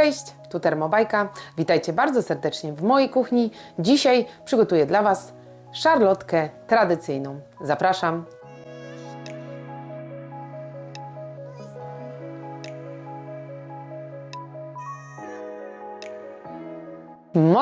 Cześć, tu Termobajka. Witajcie bardzo serdecznie w mojej kuchni. Dzisiaj przygotuję dla Was szarlotkę tradycyjną. Zapraszam.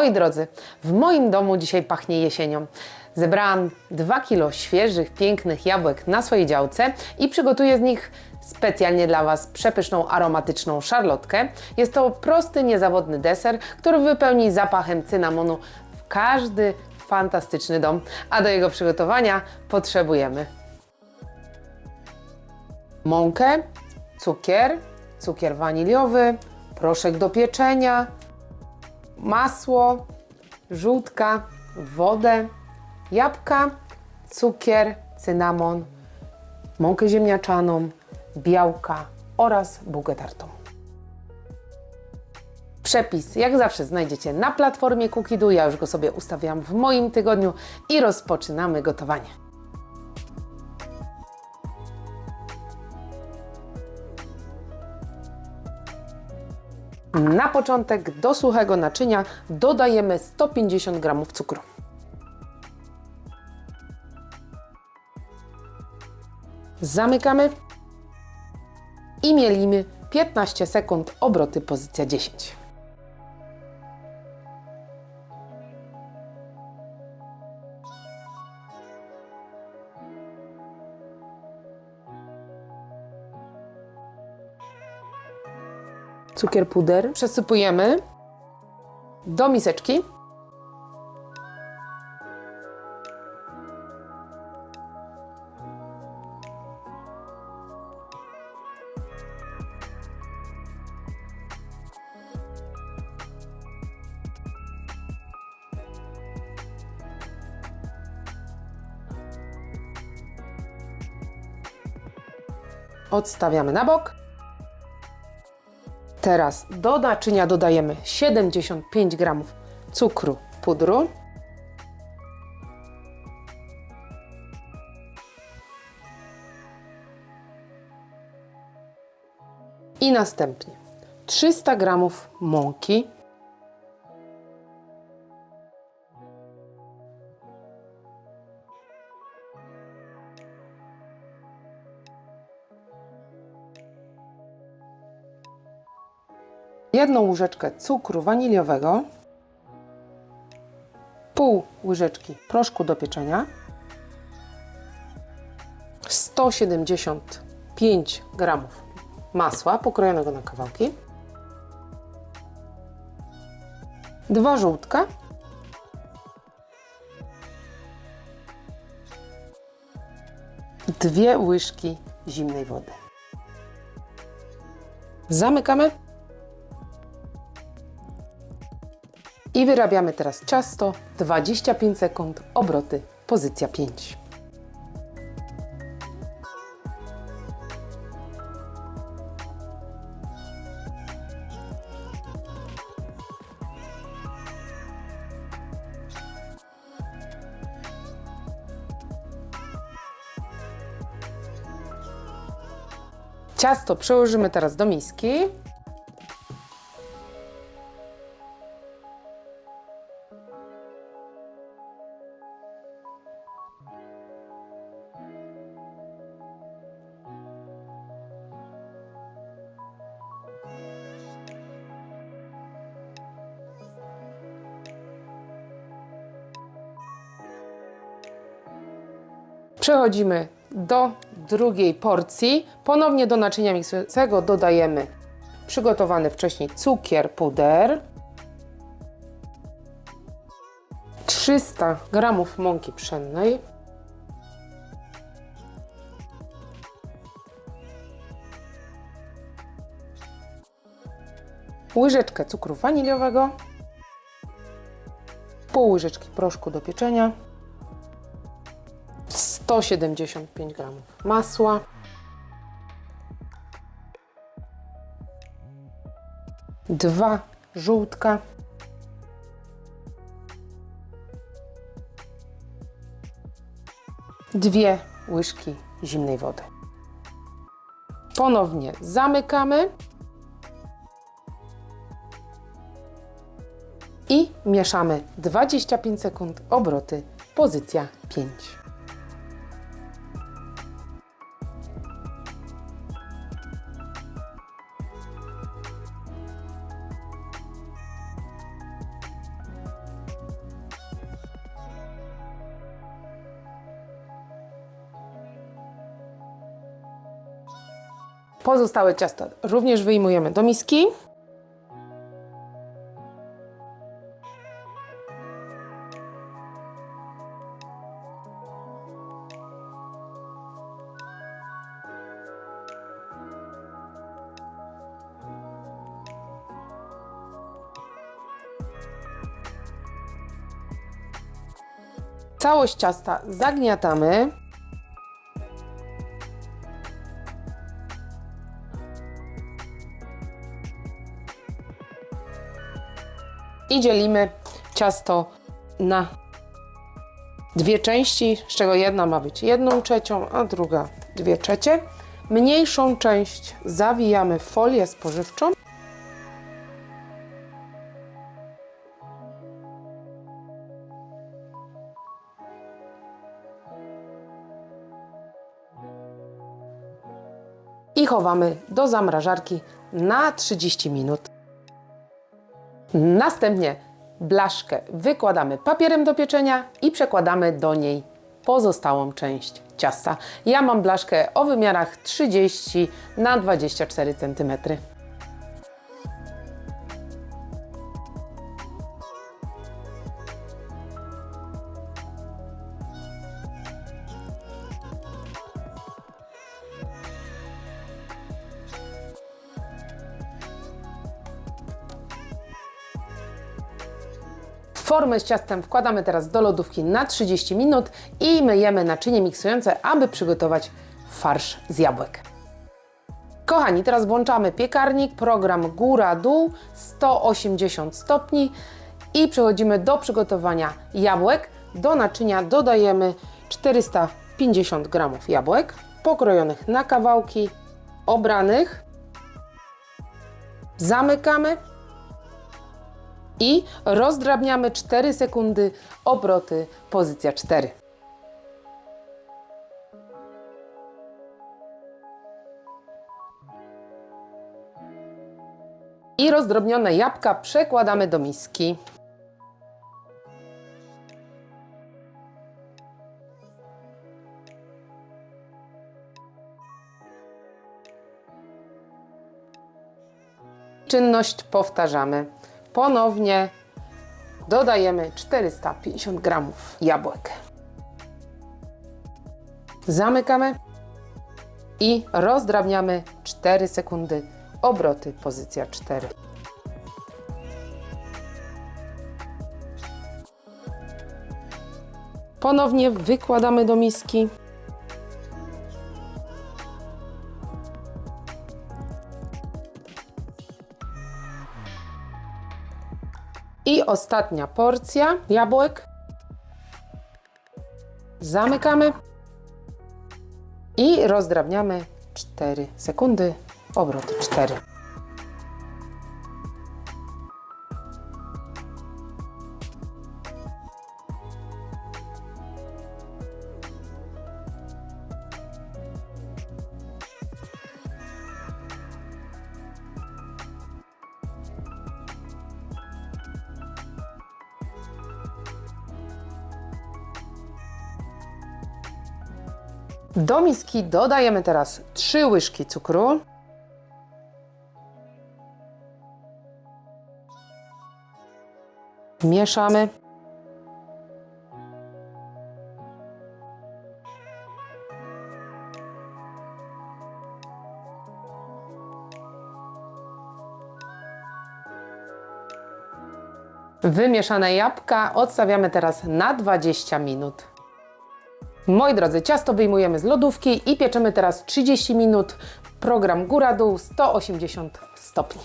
Moi drodzy, w moim domu dzisiaj pachnie jesienią. Zebrałam 2 kilo świeżych, pięknych jabłek na swojej działce i przygotuję z nich specjalnie dla Was przepyszną, aromatyczną szarlotkę. Jest to prosty, niezawodny deser, który wypełni zapachem cynamonu w każdy fantastyczny dom. A do jego przygotowania potrzebujemy mąkę, cukier, cukier waniliowy, proszek do pieczenia, masło, żółtka, wodę, jabłka, cukier, cynamon, mąkę ziemniaczaną, białka oraz bułkę tartą. Przepis, jak zawsze, znajdziecie na platformie Cookidu. Ja już go sobie ustawiam w moim tygodniu i rozpoczynamy gotowanie. Na początek do suchego naczynia dodajemy 150 g cukru. Zamykamy i mielimy 15 sekund obroty pozycja 10. Cukier puder przesypujemy do miseczki. Odstawiamy na bok. Teraz do naczynia dodajemy 75 g cukru pudru. I następnie 300 g mąki. Jedną łyżeczkę cukru waniliowego, pół łyżeczki proszku do pieczenia, 175 g masła pokrojonego na kawałki, dwa żółtka, dwie łyżki zimnej wody. Zamykamy I wyrabiamy teraz ciasto 25 sekund, obroty pozycja 5. Ciasto przełożymy teraz do miski. Przechodzimy do drugiej porcji. Ponownie do naczynia miksującego dodajemy przygotowany wcześniej cukier, puder, 300 g mąki pszennej, łyżeczkę cukru waniliowego, pół łyżeczki proszku do pieczenia, 175 g masła, dwa żółtka, dwie łyżki zimnej wody. Ponownie zamykamy Mieszamy 25 sekund, obroty, pozycja 5. Pozostałe ciasta również wyjmujemy do miski. Całość ciasta zagniatamy. I dzielimy ciasto na dwie części, z czego jedna ma być jedną trzecią, a druga dwie trzecie. Mniejszą część zawijamy w folię spożywczą. I chowamy do zamrażarki na 30 minut. Następnie blaszkę wykładamy papierem do pieczenia i przekładamy do niej pozostałą część ciasta. Ja mam blaszkę o wymiarach 30 na 24 cm. Formę z ciastem wkładamy teraz do lodówki na 30 minut i myjemy naczynie miksujące, aby przygotować farsz z jabłek. Kochani, teraz włączamy piekarnik, program góra-dół 180 stopni i przechodzimy do przygotowania jabłek. Do naczynia dodajemy 450 g jabłek pokrojonych na kawałki, obranych. Zamykamy i rozdrabniamy 4 sekundy obroty, pozycja 4. I rozdrobnione jabłka przekładamy do miski. Czynność powtarzamy. Ponownie dodajemy 450 g jabłek. Zamykamy i rozdrabniamy 4 sekundy obroty, pozycja 4. Ponownie wykładamy do miski. I ostatnia porcja jabłek. Zamykamy i rozdrabniamy 4 sekundy, obroty 4. Do miski dodajemy teraz 3 łyżki cukru. Mieszamy. Wymieszane jabłka odstawiamy teraz na 20 minut. Moi drodzy, ciasto wyjmujemy z lodówki i pieczemy teraz 30 minut. Program góra-dół 180 stopni.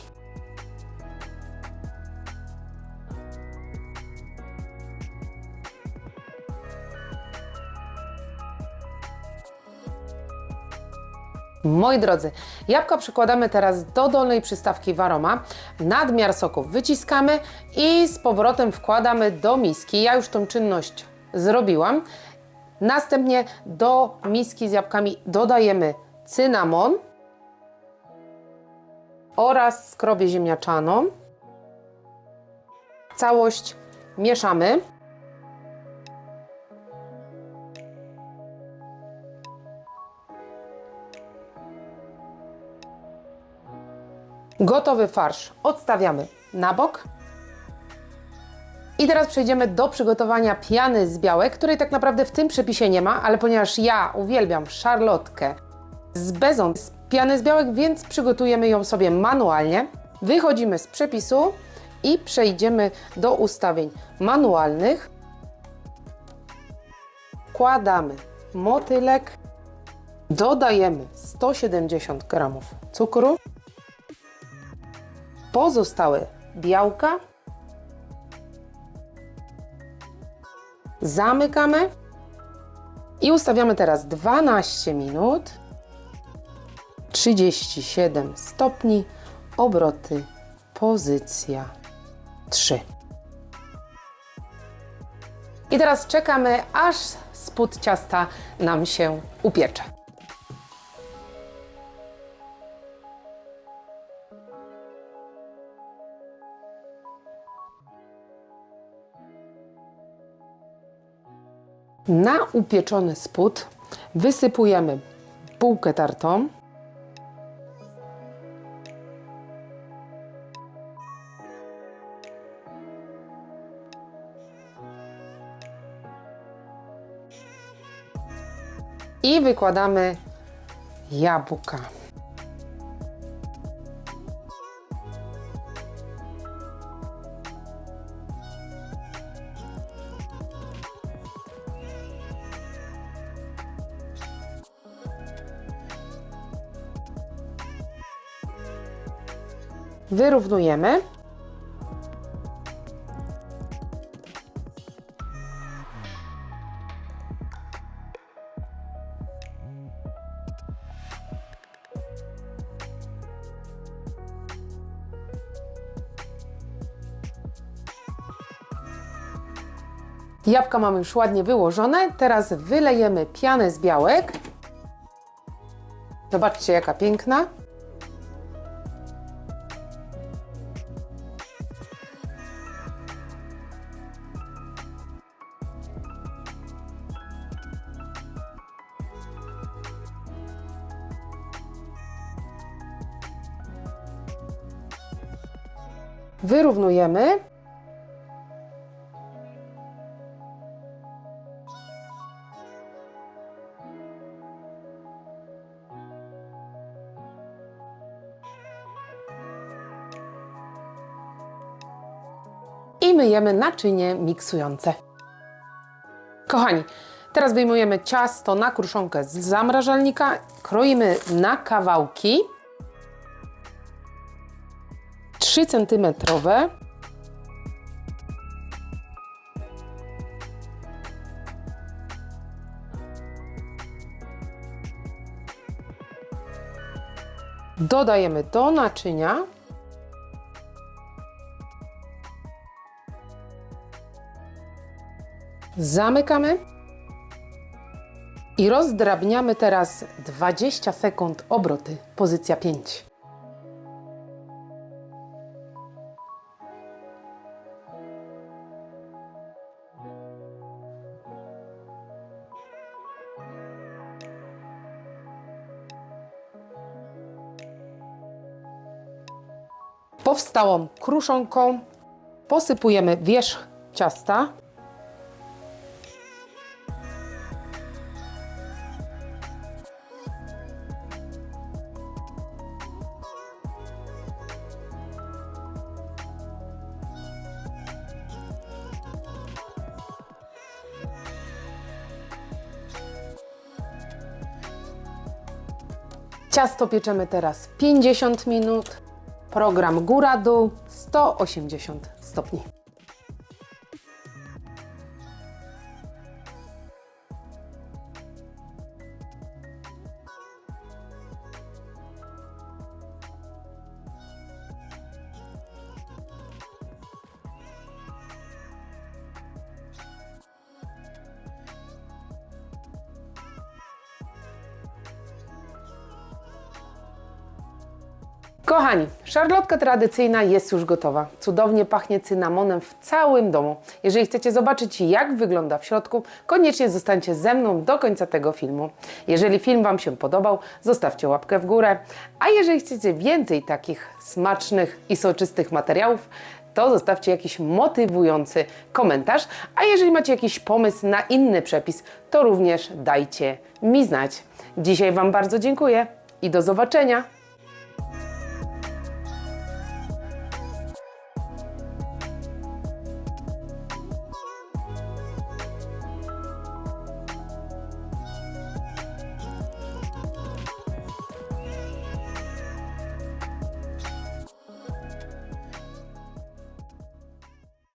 Moi drodzy, jabłka przykładamy teraz do dolnej przystawki waroma, nadmiar soków wyciskamy i z powrotem wkładamy do miski. Ja już tą czynność zrobiłam. Następnie do miski z jabłkami dodajemy cynamon oraz skrobię ziemniaczaną. Całość mieszamy. Gotowy farsz odstawiamy na bok. I teraz przejdziemy do przygotowania piany z białek, której tak naprawdę w tym przepisie nie ma, ale ponieważ ja uwielbiam szarlotkę z bezą z piany z białek, więc przygotujemy ją sobie manualnie. Wychodzimy z przepisu i przejdziemy do ustawień manualnych. Wkładamy motylek, dodajemy 170 g cukru, pozostałe białka, zamykamy i ustawiamy teraz 12 minut, 37 stopni, obroty, pozycja 3. I teraz czekamy, aż spód ciasta nam się upiecze. Na upieczony spód wysypujemy bułkę tartą. I wykładamy jabłka. Wyrównujemy. Jabłka mamy już ładnie wyłożone. Teraz wylejemy pianę z białek. Zobaczcie, jaka piękna. Wyrównujemy. I myjemy naczynie miksujące. Kochani, teraz wyjmujemy ciasto na kruszonkę z zamrażalnika, kroimy na kawałki. 3 cm. Dodajemy do naczynia. Zamykamy. I rozdrabniamy teraz 20 sekund obroty, pozycja 5. Powstałą kruszonką posypujemy wierzch ciasta. Ciasto pieczemy teraz 50 minut. Program góra-dół 180 stopni. Kochani, szarlotka tradycyjna jest już gotowa. Cudownie pachnie cynamonem w całym domu. Jeżeli chcecie zobaczyć, jak wygląda w środku, koniecznie zostańcie ze mną do końca tego filmu. Jeżeli film Wam się podobał, zostawcie łapkę w górę. A jeżeli chcecie więcej takich smacznych i soczystych materiałów, to zostawcie jakiś motywujący komentarz. A jeżeli macie jakiś pomysł na inny przepis, to również dajcie mi znać. Dzisiaj Wam bardzo dziękuję i do zobaczenia.